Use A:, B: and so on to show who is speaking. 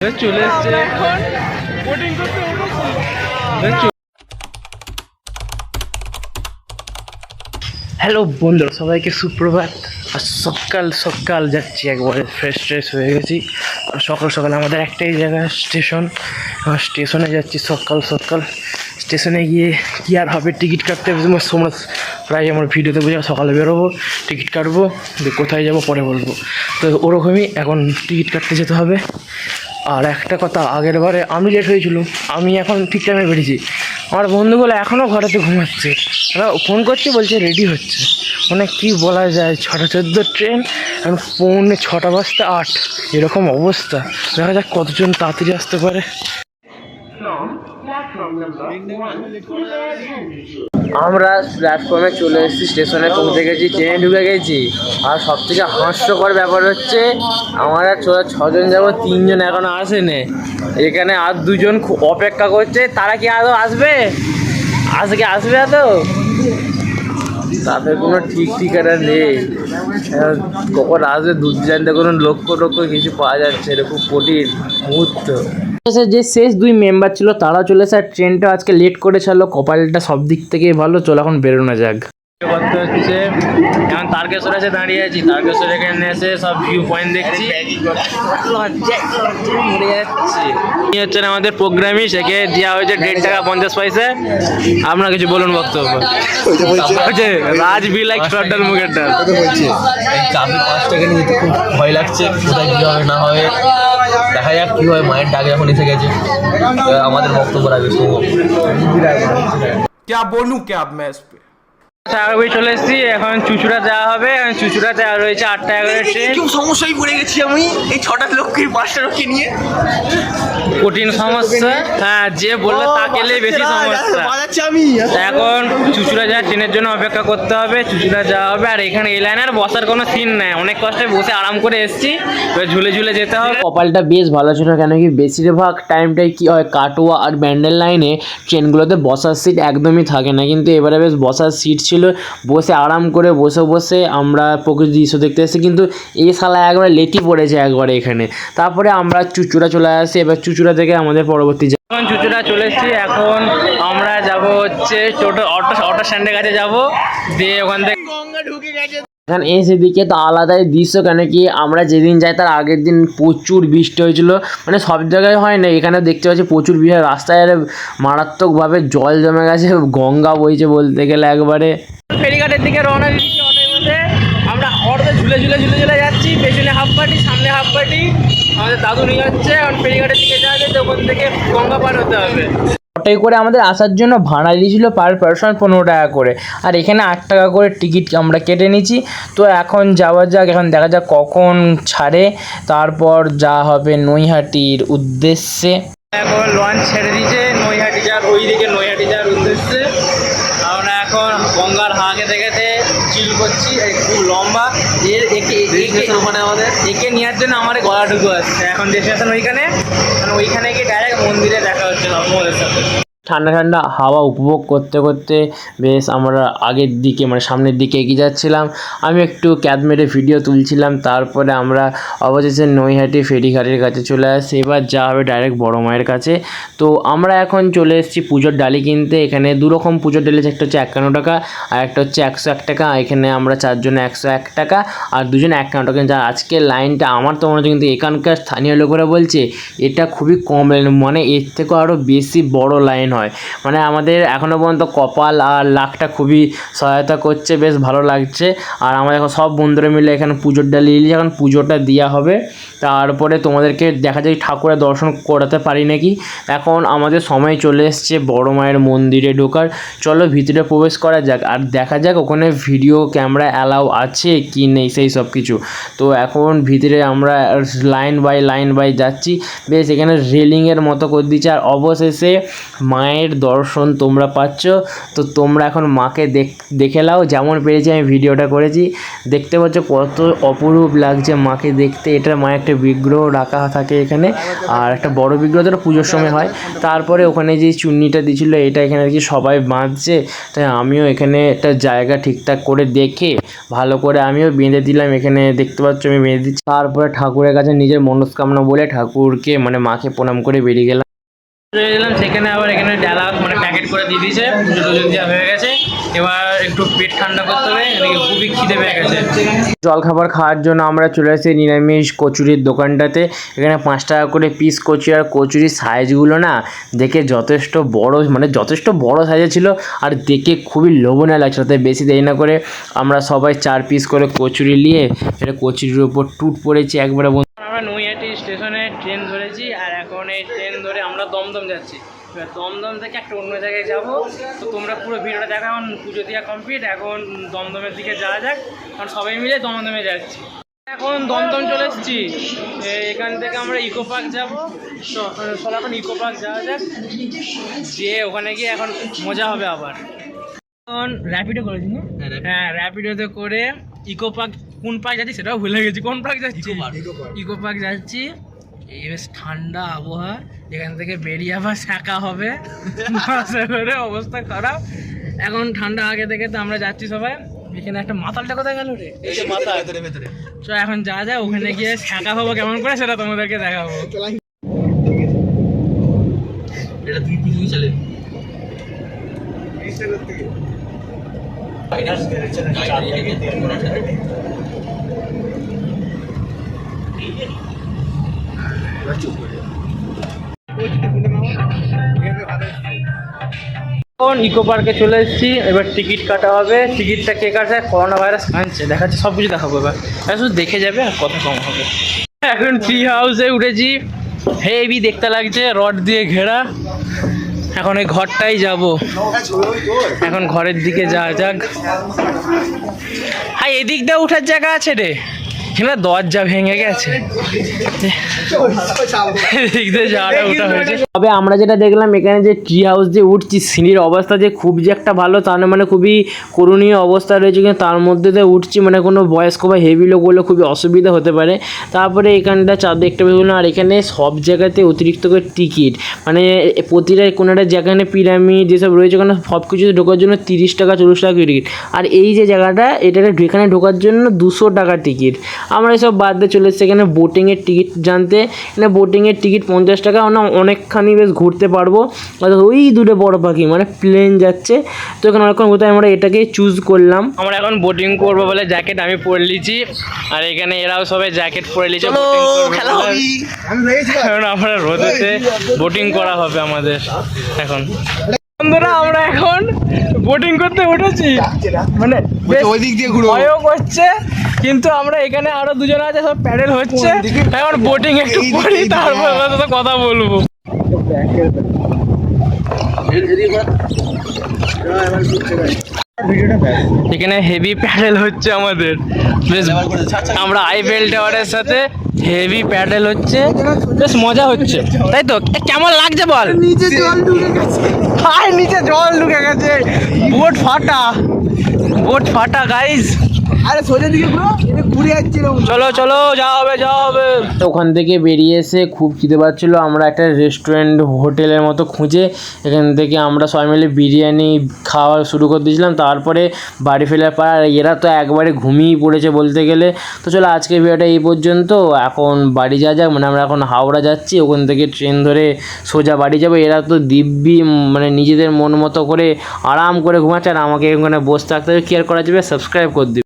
A: চলে এসছে। হ্যালো বন্ধুরা সবাইকে সুপ্রভাত। আর সকাল সকাল যাচ্ছি একবারে ফ্রেশ ট্রেশ হয়ে গেছি। আর সকাল সকাল আমাদের একটাই জায়গা স্টেশন। স্টেশনে যাচ্ছি সকাল সকাল। স্টেশনে গিয়ে কি আর হবে? টিকিট কাটতে হবে। তোমার সময় প্রায় আমার ভিডিওতে বোঝা সকালে বেরোবো টিকিট কাটবো দিয়ে কোথায় যাব পরে বলব। তো ওরকমই এখন টিকিট কাটতে যেতে হবে। আর একটা কথা, আগের বারে আমি লেট হয়েছিল আমি এখন ঠিক টাইমে বেরিয়েছি। আমার বন্ধুগুলো এখনও ঘরেতে ঘুমাচ্ছে। ওরা ফোন করছে, বলছে রেডি হচ্ছে। মানে কি বলা যায়, ছটা চোদ্দ ট্রেন এখন পৌনে ছটা বাজতে আট। এরকম অবস্থা। দেখা যাক কতজন তাড়াতাড়ি আসতে পারে। আমরা প্ল্যাটফর্মে চলে এসেছি স্টেশনে পৌঁছে গেছি ট্রেনে ঢুকে গেছি। আর সব থেকে হাস্যকর ব্যাপার হচ্ছে, আমরা ছজন যাব, তিনজন এখনও আসেনি। এখানে আর দুজন অপেক্ষা করছে, তারা কি আদৌ আসবে? আজকে আসবে আদৌ? তাদের কোনো ঠিক ঠিকানা নেই। কখন আসবে দুধ জানতে কোনো লক্ষ্য টক্ষ্য কিছু পাওয়া যাচ্ছে, এটা খুব কঠিন মুহূর্ত। যে শেষ দুই মেম্বার ছিল তারা চলে এসে আর ট্রেনটা আজকে লেট করে ছাড়লো কপালটা সব দিক থেকেই ভালো চলো এখন বেরোনো যাক। করতে হচ্ছে এখন তারকেশ্বর এসে দাঁড়িয়ে আছি তারকেশ্বর এখানে এসে সব ভিউ পয়েন্ট দেখছি। মরে হচ্ছেন আমাদের প্রোগ্রামই সেকে দেওয়া হয়েছে দেড় টাকা পঞ্চাশ পয়সা। আপনার কিছু বলুন বক্তব্য। রাজ বি লাইক শর্টার মুখের ডাল।
B: বলছে। পাঁচ টাকা নিয়ে ভয় লাগছে কোথায় কী হবে না হবে। দেখা যাক কী হয় মায়ের ডাক এখন এসে গেছে এবার আমাদের বক্তব্য রাখবে শুভ
C: क्या बोलूं क्या अब मैं इस पे
A: আগে চলে এসেছি এখন চুচুড়া যাওয়া হবে এখন চুচুড়াতে আর রয়েছে আটটা এগারো ট্রেন।
B: কেউ সমস্যায় পড়ে গেছি আমি এই ছটা লক্ষ্মীর পাঁচটা লক্ষ্মী নিয়ে।
A: কঠিন সমস্যা। হ্যাঁ যে বলল তা গেলে বেশি সমস্যা। এখন চুচুড়া যাওয়ার ট্রেনের জন্য অপেক্ষা করতে হবে চুচুড়া যাওয়া হবে। আর এখানে এই লাইনে আর বসার কোনো সিন নাই। অনেক কষ্টে বসে আরাম করে এসেছি। এবার ঝুলে ঝুলে যেতে হবে। কপালটা বেশ ভালো ছিল কেন কি? বেশিরভাগ টাইমটাই কি হয় কাটোয়া আর ব্যান্ডেল লাইনে ট্রেনগুলোতে বসার সিট একদমই থাকে না। কিন্তু এবারে বেশ বসার সিট ছিল। বসে আরাম করে বসে বসে আমরা প্রকৃতি দৃশ্য দেখতে এসেছি। কিন্তু এই শালা একবারে লেটি পড়েছে একবারে এখানে। তারপরে আমরা চুচুড়া চলে আসি। এবার চুচুড়া থেকে আমাদের পরবর্তী এখন চুচুড়া চলে এসেছি। এখন আমরা যাব হচ্ছে টোটো অটো অটো স্ট্যান্ডের কাছে যাব। দিয়ে ওখান থেকে এখন এই সেদিকে তো আলাদাই দৃশ্য, কেন কি আমরা যেদিন যাই তার আগের দিন প্রচুর বৃষ্টি হয়েছিল। মানে সব জায়গায় হয় না এখানে দেখতে পাচ্ছি প্রচুর বৃষ্টি। রাস্তায় মারাত্মকভাবে জল জমে গেছে, গঙ্গা বইছে বলতে গেলে একবারে। ফেরিঘাটের দিকে রওনা দিচ্ছি আমরা অটোতে ঝুলে ঝুলে ঝুলে ঝুলে যাচ্ছি, পেছনে হাফ পার্টি সামনে হাফ পার্টি আমাদের দাদু নিয়ে যাচ্ছে ফেরিঘাটের দিকে যাওয়া যাচ্ছে ওখান থেকে গঙ্গা পার হতে হবে। অটোয় করে আমাদের আসার জন্য ভাড়া দিয়েছিলো পার পার্সন পনেরো টাকা করে। আর এখানে আট টাকা করে টিকিট আমরা কেটে নিয়েছি। তো এখন যাওয়া যাক, এখন দেখা যাক কখন ছাড়ে। তারপর যা হবে নৈহাটির উদ্দেশ্যে। এখন লঞ্চ ছেড়ে দিয়েছে, নৈহাটি যার ওই দিকে চিল করছি এই খুব লম্বা। এর একে
B: ওখানে আমাদের।
A: একে নেওয়ার জন্য আমার গলাটুকু আসছে এখন ডেস্টিনেশন ওইখানে। মানে ওইখানে গিয়ে ডাইরেক্ট মন্দিরে দেখা হচ্ছে নর্মদের সাথে। ঠান্ডা ঠান্ডা হাওয়া উপভোগ করতে করতে বেশ আমরা আগের দিকে মানে সামনের দিকে এগিয়ে যাচ্ছিলাম। আমি একটু ক্যাদ মেরে ভিডিও তুলছিলাম, তারপরে আমরা অবশেষে নৈহাটি ফেরিঘাটের কাছে চলে আসছি। এবার যা হবে ডাইরেক্ট বড় মায়ের কাছে। তো আমরা এখন চলে এসেছি পুজোর ডালি কিনতে। এখানে দু রকম পুজোর ডালি, একটা হচ্ছে একান্ন টাকা আর একটা হচ্ছে একশো এক টাকা। এখানে আমরা চারজনে একশো এক টাকা আর দুজনে একান্ন টাকা। যা আজকের লাইনটা আমার তো মনে হচ্ছে কিন্তু এখানকার স্থানীয় লোকেরা বলছে, এটা খুবই কম লাইন। মানে এর থেকেও আরও বেশি বড় লাইন হয় মানে আমাদের এখনও পর্যন্ত কপাল আর লাখটা খুবই সহায়তা করছে, বেশ ভালো লাগছে। আর আমাদের এখন সব বন্ধুরা মিলে এখানে পুজোর ডালি এলি, এখন পুজোটা দেওয়া হবে। তারপরে তোমাদেরকে দেখা যায় ঠাকুরের দর্শন করাতে পারি নাকি। এখন আমাদের সময় চলে এসছে বড় মায়ের মন্দিরে ঢোকার। চলো ভিতরে প্রবেশ করা যাক, আর দেখা যাক ওখানে ভিডিও ক্যামেরা অ্যালাউ আছে কি নেই সেই সব কিছু। তো এখন ভিতরে আমরা লাইন বাই লাইন বাই যাচ্ছি। বেশ এখানে রেলিংয়ের মতো করে দিচ্ছে, আর অবশেষে মায়ের মায়ের দর্শন তোমরা পাচ্ছ। তো তোমরা এখন মাকে দেখ নাও যেমন পেরেছি আমি ভিডিওটা করেছি। দেখতে পাচ্ছ কত অপরূপ লাগছে মাকে দেখতে। এটা মায়ের একটা বিগ্রহ রাখা থাকে এখানে। আর একটা বড় বিগ্রহ তো পুজোর সময় হয়। তারপরে ওখানে যে চুন্নিটা দিয়েছিল এটা এখানে আর কি সবাই বাঁধছে। তাই আমিও এখানে একটা জায়গা ঠিকঠাক করে দেখে, ভালো করে আমিও বেঁধে দিলাম। এখানে দেখতে পাচ্ছ আমি বেঁধে দিচ্ছি। তারপরে ঠাকুরের কাছে নিজের মনস্কামনা বলে ঠাকুরকে মানে মাকে প্রণাম করে বেরিয়ে গেলাম। চলে গেলাম সেখানে আবার এখানে ডালা মানে প্যাকেট করে দিয়ে দিয়েছে, পুজো টুজো দেওয়া হয়ে গেছে। এবার একটু পেট ঠান্ডা করতে হবে খুবই খিদে পেয়ে গেছে। জল খাবার খাওয়ার জন্য আমরা চলে এসেছি নিরামিষ কচুরির দোকানটাতে। এখানে পাঁচ টাকা করে পিস কচুরি আর কচুরির সাইজগুলো না দেখে যথেষ্ট বড় মানে যথেষ্ট বড় সাইজের ছিল আর দেখে খুবই লোভনীয় লাগছিল তাই বেশি দেরি না করে আমরা সবাই চার পিস করে কচুরি নিয়ে এটা কচুরির উপর টুট পড়েছি একবারে দমদম যাচ্ছি। এবার দমদম থেকে একটা অন্য জায়গায় যাব। তো তোমরা পুরো ভিডিওটা দেখো এখন পুজো দেওয়া কমপ্লিট এখন দমদমের দিকে যাওয়া যাক। কারণ সবাই মিলে দমদমে যাচ্ছি। এখন দমদম চলে এসেছি। এখান থেকে আমরা ইকো পার্ক যাব। চলো এখন ইকো পার্ক যাওয়া যাক। যে ওখানে গিয়ে এখন মজা হবে আবার। এখন র্যাপিডো করেছি না?
B: হ্যাঁ,
A: র্যাপিডোতে করে ইকো পার্ক কোন পার্ক যাচ্ছি সেটাও ভুলে গেছি। কোন পার্ক যাচ্ছি? ইকো পার্ক যাচ্ছি। এই বেশ ঠান্ডা আবহাওয়া। এখান থেকে বেরিয়ে আবার শাঁকা হবে। বাসে করে অবস্থা খারাপ। এখন ঠান্ডা আগে থেকে তো আমরা যাচ্ছি সবাই। এখানে একটা মাতালটা কোথায় গেল রে? এই যে মাতাল।
B: ভেতরে ভেতরে।
A: তো এখন যা যায় ওখানে গিয়ে শাঁকা হব কেমন করে সেটা তোমাদেরকে দেখাবো।
B: এটা দুই পিস চলে।
A: এখন ইকো পার্কে চলে এসেছি। এবার টিকিট কাটা হবে। টিকিটটা কে কাটছে? করোনা ভাইরাস আনছে। দেখাচ্ছে, সব কিছু দেখাবো এবার। শুধু দেখে যাবে আর কথা কম হবে। এখন ট্রি হাউসে উঠেছি। হেভি দেখতে লাগছে রড দিয়ে ঘেরা। এখন এই ঘরটাই যাব। এখন ঘরের দিকে যাওয়া যাক। হ্যাঁ এদিক দিয়ে উঠার জায়গা আছে রে। এখানে দরজা ভেঙে গেছে। তবে আমরা যেটা দেখলাম এখানে যে ট্রি হাউস দিয়ে উঠছি সিঁড়ির অবস্থা যে খুব যে একটা ভালো তা না মানে খুবই করুণীয় অবস্থা রয়েছে। কিন্তু তার মধ্যে দিয়ে উঠছি মানে কোনো বয়স্ক বা হেভি লোক হলে খুবই অসুবিধা হতে পারে। তারপরে এখানটা চাঁদ দেখতে পেলাম আর এখানে সব জায়গাতে অতিরিক্ত করে টিকিট মানে প্রতিটা কোনো একটা যেখানে পিরামিড যেসব রয়েছে ওখানে সব কিছুতে ঢোকার জন্য তিরিশ টাকা চল্লিশ টাকা টিকিট আর এই যে জায়গাটা এটাকে এখানে ঢোকার জন্য দুশো টাকা টিকিট আমরা এসব বাদ দিয়ে চলে এসেছি। এখানে বোটিংয়ের টিকিট জানতে। এখানে বোটিংয়ের টিকিট পঞ্চাশ টাকা আমরা অনেকখানি বেশ ঘুরতে পারব। অর্থাৎ ওই দূরে বড় পাখি মানে প্লেন যাচ্ছে। তো এখানে অনেকক্ষণ ঘুরতে আমরা এটাকে চুজ করলাম। আমরা এখন বোটিং করব বলে জ্যাকেট আমি পরে লিছি আর এখানে এরাও সবাই জ্যাকেট পরে
B: হবি।
A: এখন আমরা রোদেতে বোটিং করা হবে আমাদের এখন। বন্ধুরা আমরা এখন বোটিং করতে উঠেছি। মানে
B: ওই দিক দিয়ে ঘুরো।
A: ভয়ও করছে কিন্তু আমরা এখানে আরও দুজন আছে সব প্যাডেল হচ্ছে। এখন বোটিং একটু করি তারপর ওদের সাথে কথা বলব। এখানে হেভি প্যাডেল হচ্ছে আমাদের। বেশ আমরা আইফেল টাওয়ারের সাথে হেভি প্যাডেল হচ্ছে। বেশ মজা হচ্ছে। তাই তো? কেমন লাগছে বল?
C: নিচে জল ঢুকে গেছে।
A: হাই নিচে জল ঢুকে গেছে। বোট ফাটা। বোট ফাটা গাইস
C: আরে সোজা দিকে ঘুরো এটা ঘুরে যাচ্ছিল
A: চলো চলো যাওয়া হবে হবে ওখান থেকে বেরিয়ে এসে খুব খিদে পাচ্ছিল। আমরা একটা রেস্টুরেন্ট হোটেলের মতো খুঁজে এখান থেকে আমরা সবাই মিলে বিরিয়ানি খাওয়া শুরু করে দিয়েছিলাম। তারপরে বাড়ি ফেরার পর এরা তো একবারে ঘুমিয়ে পড়েছে বলতে গেলে। তো চলো আজকের ভিডিওটা এই পর্যন্ত। এখন বাড়ি যাওয়া যাক মানে আমরা এখন হাওড়া যাচ্ছি। ওখান থেকে ট্রেন ধরে সোজা বাড়ি যাব। এরা তো দিব্যি মানে নিজেদের মন মতো করে আরাম করে ঘুমাচ্ছে। আর আমাকে এখানে বসে থাকতে হবে। কেয়ার করা যাবে সাবস্ক্রাইব করে দিবে।